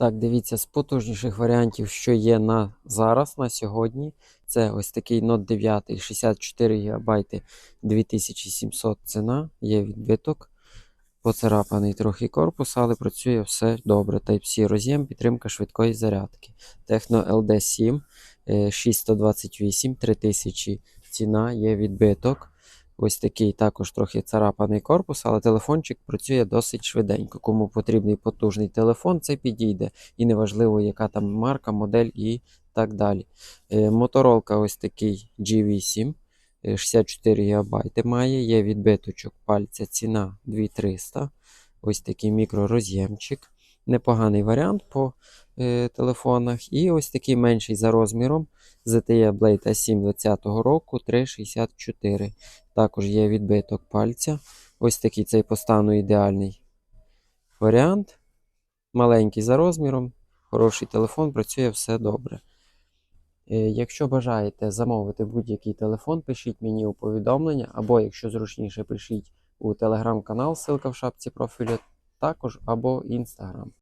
Так, дивіться, з потужніших варіантів, що є на зараз, на сьогодні. Це ось такий Note 9, 64 ГБ, 2700 ціна, є відбиток. Поцарапаний трохи корпус, але працює все добре. Type-C роз'єм, підтримка швидкої зарядки. Techno LD7 е, 6128, 3000 ціна, є відбиток. Ось такий також трохи царапаний корпус, але телефончик працює досить швиденько. Кому потрібний потужний телефон, це підійде. І неважливо, яка там марка, модель і так далі. Е, Моторолка ось такий G8. е, 64 ГБ має, є відбиточок пальця, ціна 2300. Ось такий мікророз'ємчик. Непоганий варіант по е, телефонах. І ось такий менший за розміром ZTE Blade A7 20 року 364. Також є відбиток пальця. Ось такий цей по стану ідеальний варіант. Маленький за розміром, хороший телефон, працює все добре. Е, Якщо бажаєте замовити будь-який телефон, пишіть мені у повідомлення, або якщо зручніше, пишіть у телеграм-канал, ссылка в шапці профілю, також або інстаграм.